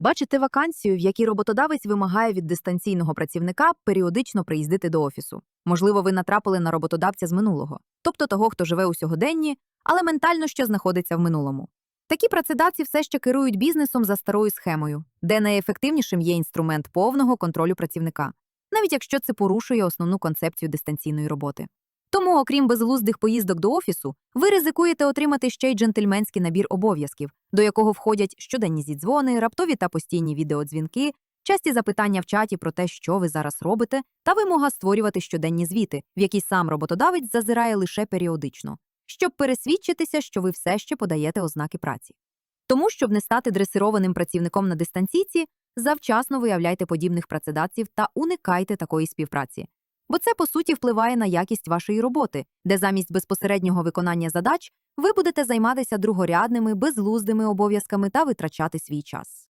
Бачите вакансію, в якій роботодавець вимагає від дистанційного працівника періодично приїздити до офісу. Можливо, ви натрапили на роботодавця з минулого, тобто того, хто живе у сьогоденні, але ментально ще знаходиться в минулому. Такі працедавці все ще керують бізнесом за старою схемою, де найефективнішим є інструмент повного контролю працівника, навіть якщо це порушує основну концепцію дистанційної роботи. Тому, окрім безглуздих поїздок до офісу, ви ризикуєте отримати ще й джентльменський набір обов'язків, до якого входять щоденні зідзвони, раптові та постійні відеодзвінки, часті запитання в чаті про те, що ви зараз робите, та вимога створювати щоденні звіти, в які сам роботодавець зазирає лише періодично, щоб пересвідчитися, що ви все ще подаєте ознаки праці. Тому, щоб не стати дресированим працівником на дистанційці, завчасно виявляйте подібних працедавців та уникайте такої співпраці. Бо це, по суті, впливає на якість вашої роботи, де замість безпосереднього виконання задач ви будете займатися другорядними, безглуздими обов'язками та витрачати свій час.